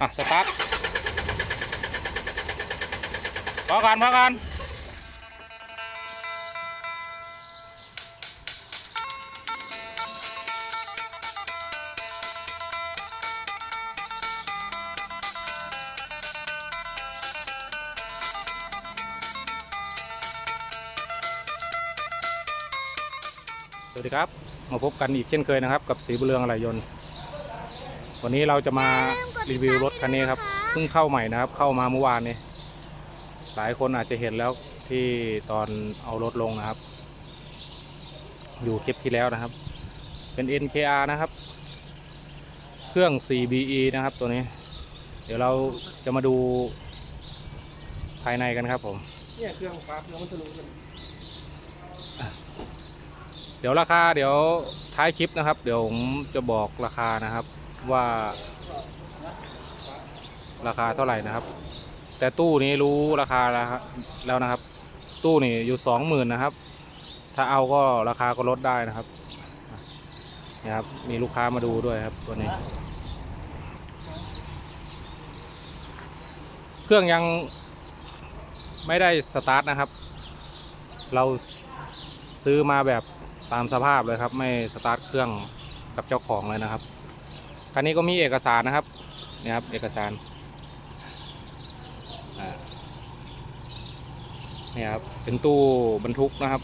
อะสตาร์ทพอก่อนพอก่อนสวัสดีครับ มาพบกันอีกเช่นเคยนะครับ กับสีบุเรืองอะไหล่ยนต์ วันนี้เราจะมารีวิวรถคันนี้ครับเพิ่งเข้าใหม่นะครับ เข้ามาเมื่อวานนี้หลายคนอาจจะเห็นแล้วที่ตอนเอารถลงนะครับ อยู่คลิปที่แล้วนะครับ เป็น NKR นะครับ เครื่อง 4BE นะครับตัวนี้ เดี๋ยวเราจะมาดูภายในกันครับผมเนี่ยเครื่องฟ้าเครื่องมันทะลุกันเดี๋ยวราคาเดี๋ยวท้ายคลิปนะครับ เดี๋ยวผมจะบอกราคานะครับ ว่า ราคาเท่าไหร่นะครับ แต่ตู้นี้รู้ราคาแล้วนะครับ ตู้นี่อยู่สองหมื่นนะครับ ถ้าเอาก็ราคาก็ลดได้นะครับนี่ครับ มีลูกค้ามาดูด้วยครับตัวนี้ เครื่องยังไม่ได้สตาร์ทนะครับ เราซื้อมาแบบตามสภาพเลยครับ ไม่สตาร์ทเครื่องกับเจ้าของเลยนะครับ คันนี้ก็มีเอกสารนะครับนี่ครับ เอกสารนี่ครับ เป็นตู้บรรทุกนะครับ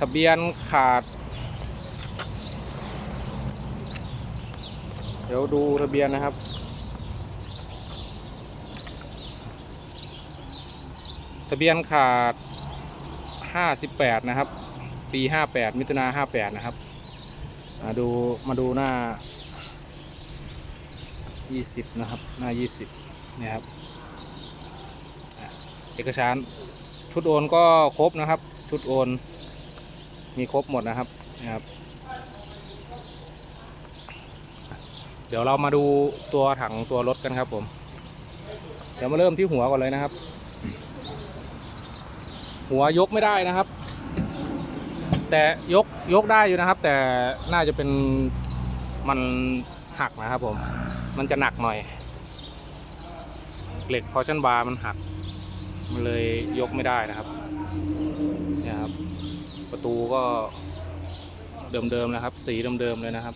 ทะเบียนขาด เดี๋ยวดูทะเบียนนะครับทะเบียนขาด 58 นะครับ ปี 58 มิถุนา58 นะครับ มาดูมาดูหน้า 20 นะครับ หน้า 20เนี่ยครับเอกสารชุดโอนก็ครบนะครับ ชุดโอนมีครบหมดนะครับนะครับ เดี๋ยวเรามาดูตัวถังตัวรถกันครับผม เดี๋ยวมาเริ่มที่หัวก่อนเลยนะครับ หัวยกไม่ได้นะครับ แต่ยกยกได้อยู่นะครับ แต่น่าจะเป็นมันหักนะครับผม มันจะหนักหน่อย เหล็กพอชั่นบาร์มันหัก มันเลยยกไม่ได้นะครับเนี่ยครับ ประตูก็เดิมๆนะครับ สีเดิมๆเลยนะครับ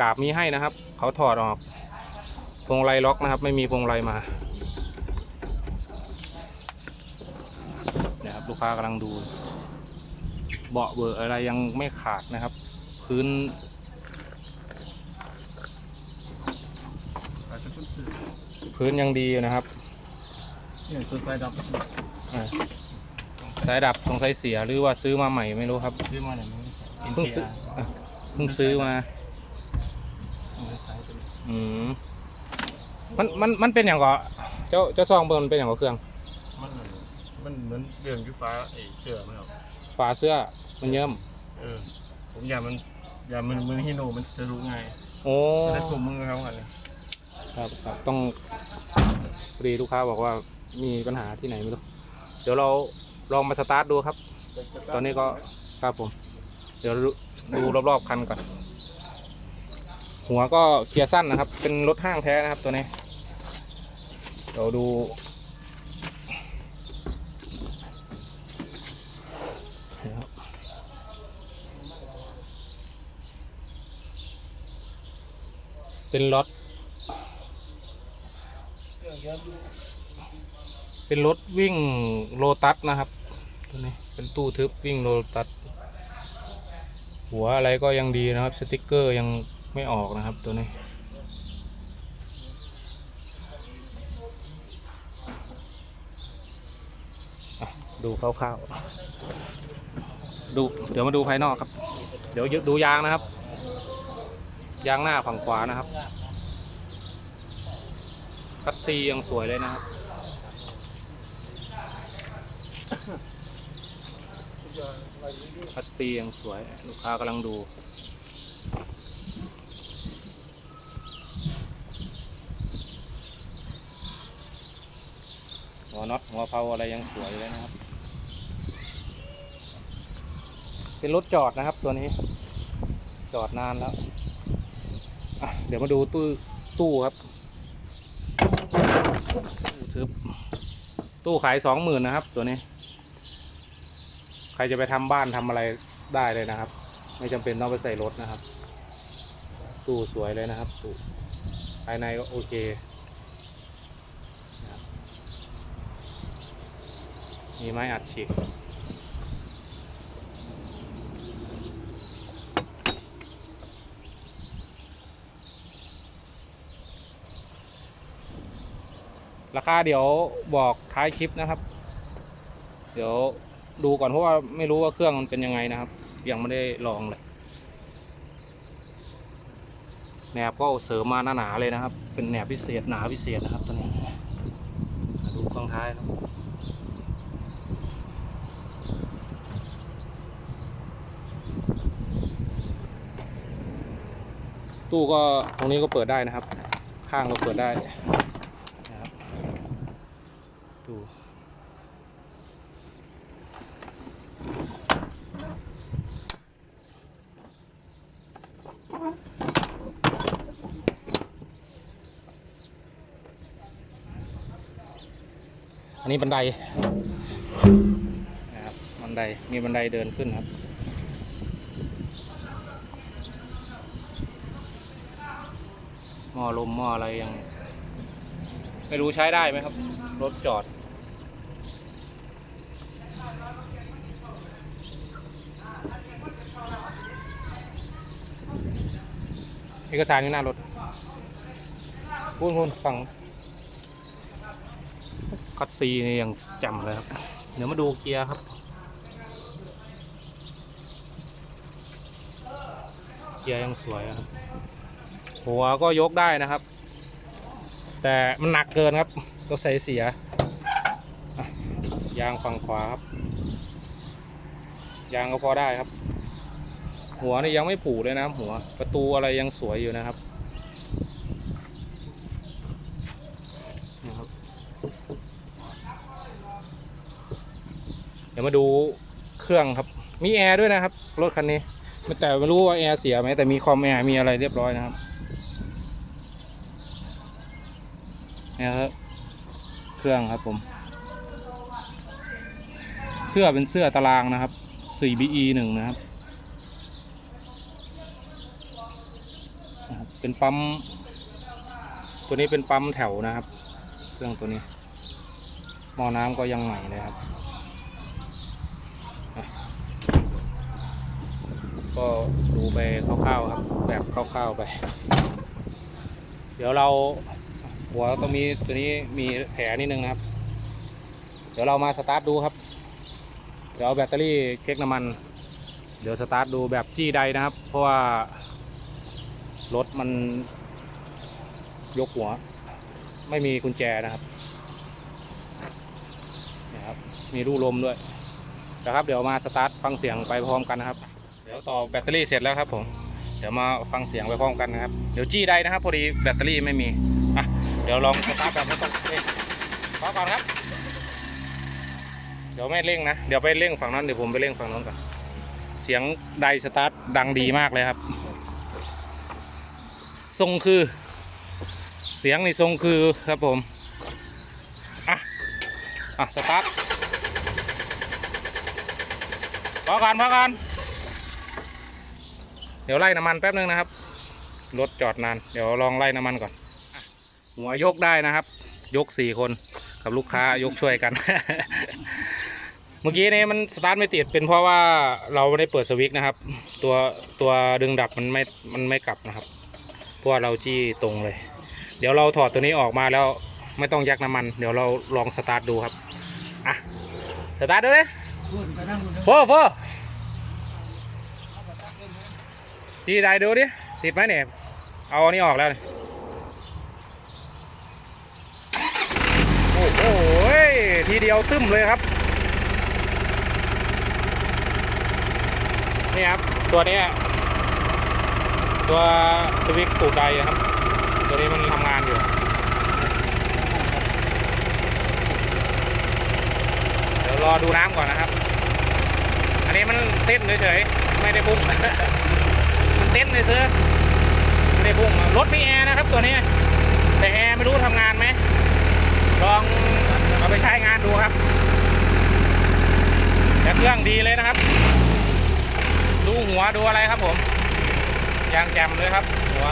กาบมีให้นะครับ เขาถอดออกพวงไลล็อกนะครับ ไม่มีพวงไลมา เนี่ยครับ ลูกค้ากำลังดู เบาะเบอร์อะไรยังไม่ขาดนะครับ พื้นอาจจะต้นสื่อพื้นยังดีอยู่นะครับเนี่ยตัวไฟดับอ่าสายดับสงสัยเสียหรือว่าซื้อมาใหม่ไม่รู้ครับซื้อมาเนี่ยมันเพิ่งซื้ออะเพิ่งซื้อมามันสายเป็นอืมมันมันมันเป็นอย่างก็เจ้าเจ้าซองเบิร์นเป็นอย่างก็เครื่องมันเห มือนมันเหมือนเรื่องที่ฟ้าไอ้เสื้อมันครับฝาเสื้อมันเยิ้มเออ ผมอยากมันอยากมันมือฮิโนมันจะรู้ไงโอ้จะได้กลุ่มมือเขากันเลยครับครับต้องพอดีลูกค้าบอกว่ามีปัญหาที่ไหนไม่รู้เดี๋ยวเราลองมาสตาร์ทดูครับ ตอนนี้ก็ครับผม เดี๋ยวดูดูรอบๆคันก่อน หัวก็เกียร์สั้นนะครับ เป็นรถห้างแท้นะครับตัวนี้เดี๋ยวดูนะครับ เป็นรถ เป็นรถวิ่งโลตัสนะครับ ตัวนี้เป็นตู้ทึบวิ่งโลตัส หัวอะไรก็ยังดีนะครับ สติกเกอร์ยังไม่ออกนะครับตัวนี้ดูคร่าวๆ ดู เดี๋ยวมาดูภายนอกครับ เดี๋ยวดูยางนะครับ ยางหน้าฝั่งขวานะครับ คัดซียังสวยเลยนะครับคัดซียังสวย ลูกค้ากำลังดูหัวน็อตหัวเพลาอะไรยังสวยเลยนะครับ เป็นรถจอดนะครับตัวนี้ จอดนานแล้ว เดี๋ยวมาดูตู้ตู้ครับตู้ทึบตู้ขายสองหมื่นนะครับ ตัวนี้ ใครจะไปทำบ้านทำอะไรได้เลยนะครับ ไม่จำเป็นต้องไปใส่รถนะครับ ตู้สวยเลยนะครับตู้ภายในก็โอเคมีไม้อัดฉีก ราคาเดี๋ยวบอกท้ายคลิปนะครับ เดี๋ยวดูก่อนเพราะว่าไม่รู้ว่าเครื่องมันเป็นยังไงนะครับ ยังไม่ได้ลองเลยแหนบก็เสริมมาหนาๆเลยนะครับ เป็นแหนบพิเศษหนาพิเศษนะครับตัวนี้ดูข้างท้ายนะตู้ก็ตรงนี้ก็เปิดได้นะครับ ข้างก็เปิดได้ ตูอันนี้บันไดนะครับบันไดมีบันไดเดินขึ้นครับหม้อลมหม้ออะไรยัง ไม่รู้ใช้ได้ไหมครับ รถจอด เอกสารอยู่หน้ารถพูนพูนฝั่งคัดซีนี่ยังจำเลยครับ เดี๋ยวมาดูเกียร์ครับเกียร์ยังสวยครับ หัวก็ยกได้นะครับ แต่มันหนักเกินครับตัวใส่เสีย ยางฝั่งขวาครับ ยางก็พอได้ครับ หัวนี่ยังไม่ผุเลยนะหัว ประตูอะไรยังสวยอยู่นะครับนะครับ เดี๋ยวมาดูเครื่องครับ มีแอร์ด้วยนะครับ รถคันนี้ แต่ไม่รู้ว่าแอร์เสียไหมแต่มีคอมแอร์มีอะไรเรียบร้อยนะครับ เนี่ยครับเครื่องครับผม เสื้อเป็นเสื้อตารางนะครับ 4BE หนึ่งนะครับนะครับ เป็นปั๊ม ตัวนี้เป็นปั๊มแถวนะครับ เครื่องตัวนี้หม้อน้ำก็ยังใหม่เลยครับ ก็ดูไปคร่าวๆครับ แบบคร่าวๆไป เดี๋ยวเรา หัวตรงนี้ตัวนี้มีแผลนิดนึงนะครับ เดี๋ยวเรามาสตาร์ทดูครับ เดี๋ยวเอาแบตเตอรี่เช็คน้ำมัน เดี๋ยวสตาร์ทดูแบบจี้ใดนะครับ เพราะว่ารถมันยกหัว ไม่มีกุญแจนะครับนี่ครับ มีรูลมด้วยนะครับเดี๋ยวมาสตาร์ทฟังเสียงไปพร้อมกันนะครับ เดี๋ยวต่อแบตเตอรี่เสร็จแล้วครับผม เดี๋ยวมาฟังเสียงไปพร้อมกันนะครับ เดี๋ยวจี้ได้นะครับ พอดีแบตเตอรี่ไม่มี เดี๋ยวลองสตาร์ทแบบไม่ต้องเร่งขอก่อนครับ เดี๋ยวไม่เร่งนะ เดี๋ยวไปเร่งฝั่งนั้นเดี๋ยวผมไปเร่งฝั่งนั้นก่อน เสียงไดสตาร์ทดังดีมากเลยครับ ทรงคือ เสียงในทรงคือครับผม อะ อะสตาร์ทพอก่อนพอก่อนเดี๋ยวไล่น้ำมันแป๊บนึงนะครับ รถจอดนาน เดี๋ยวลองไล่น้ำมันก่อน หัวยกได้นะครับ ยกสี่คนกับลูกค้ายกช่วยกัน เมื่อกี้นี้มันสตาร์ทไม่ติดเป็นเพราะว่าเราไม่ได้เปิดสวิตช์นะครับ ตัวตัวดึงดับมันไม่มันไม่กลับนะครับเพราะว่าเราจี้ตรงเลย เดี๋ยวเราถอดตัวนี้ออกมาแล้วไม่ต้องยักน้ำมัน เดี๋ยวเราลองสตาร์ทดูครับอะสตาร์ทดูเลยโฟโฟจี้ได้ดูดิติดไหมเนี่ยเอาอันนี้ออกแล้วนี่โอ้โห ทีเดียวตึ้มเลยครับ นี่ครับ ตัวนี้ ตัวสวิตช์ตูดใดนะครับ ตัวนี้มันทำงานอยู่เดี๋ยวรอดูน้ำก่อนนะครับ อันนี้มันเต้นเฉยๆ ไม่ได้พุ่งมันเต้นเลยซื้อไม่ได้พุ่งครับรถมีแอร์นะครับตัวนี้ แต่แอร์ไม่รู้ทำงานไหมลอง เอาไปใช้งานดูครับแต่เครื่องดีเลยนะครับ ดูหัวดูอะไรครับผมยางแจ่มเลยครับ หัว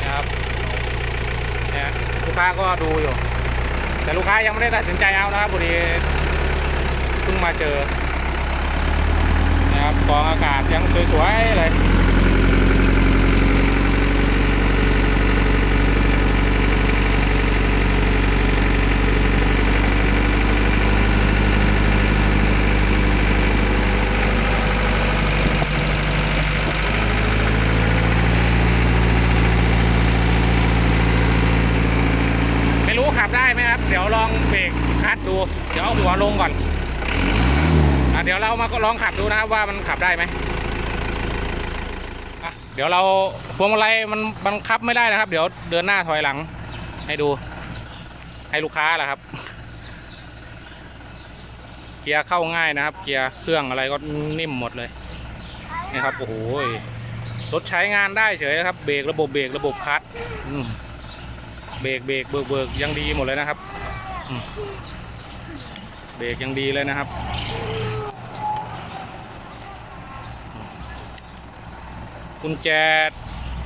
นี่ยครับเนี่ยลูกค้าก็ดูอยู่ แต่ลูกค้ายังไม่ได้ตัดสินใจเอานะครับพอดีเพิ่งมาเจอนะครับกองอากาศยังสวยๆเลย ไม่รู้ขับได้ไหมครับ เดี๋ยวลองเบรกคลัดดู เดี๋ยวเอาหัวลงก่อนอะ ลองขับดูนะครับว่ามันขับได้ไหมเดี๋ยวเราพวงมาลัยมันบังคับไม่ได้นะครับ เดี๋ยวเดินหน้าถอยหลัง ให้ดู ให้ลูกค้าแหละครับ เกียร์เข้าง่ายนะครับ เกียร์เครื่องอะไรก็นิ่มหมดเลยนี่ครับโอ้โหรถใช้งานได้เฉยนะครับเบรกระบบเบรกระบบคลัตช์เบรกเบรกเบิกเบิกยังดีหมดเลยนะครับเบรกยังดีเลยนะครับ กุญแจ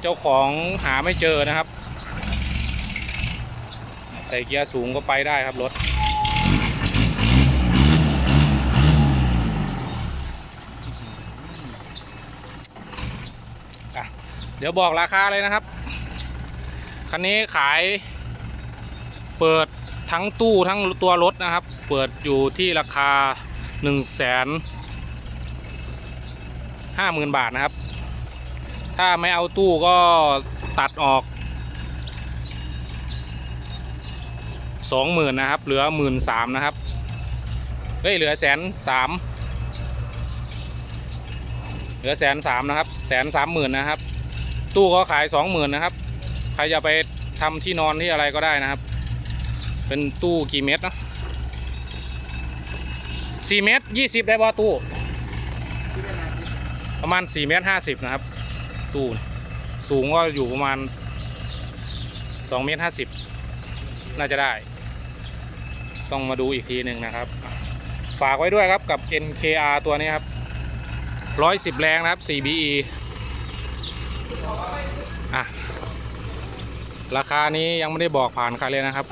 เจ้าของหาไม่เจอนะครับ ใส่เกียร์สูงก็ไปได้ครับรถเดี๋ยวบอกราคาเลยนะครับ คันนี้ขาย เปิดทั้งตู้ทั้งตัวรถนะครับ เปิดอยู่ที่ราคา1นึ่งแสนห้าหมื่นบาทนะครับ ถ้าไม่เอาตู้ก็ตัดออกสองหมื่นนะครับ เหลือหมื่นสามนะครับ เฮ้ย เหลือแสนสามเหลือแสนสามนะครับแสนสามหมื่นนะครับ ตู้ก็ขายสองหมื่นนะครับ ใครจะไปทำที่นอนที่อะไรก็ได้นะครับ เป็นตู้กี่เมตรนะสี่เมตรยี่สิบได้ป่ตู้ ประมาณสี่เมตรห้าสิบนะครับ ตู้นี่สูงก็อยู่ประมาณสองเมตรห้าสิบน่าจะได้ ต้องมาดูอีกทีหนึ่งนะครับ ฝากไว้ด้วยครับกับ NKR ตัวนี้ครับร้อยสิบแรงนะครับ 4BE อะ ราคานี้ยังไม่ได้บอกผ่านใครเลยนะครับ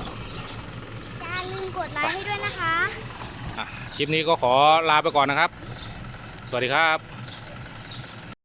อย่าลืมกดไลค์ให้ด้วยนะคะ อะ คลิปนี้ก็ขอลาไปก่อนนะครับ สวัสดีครับ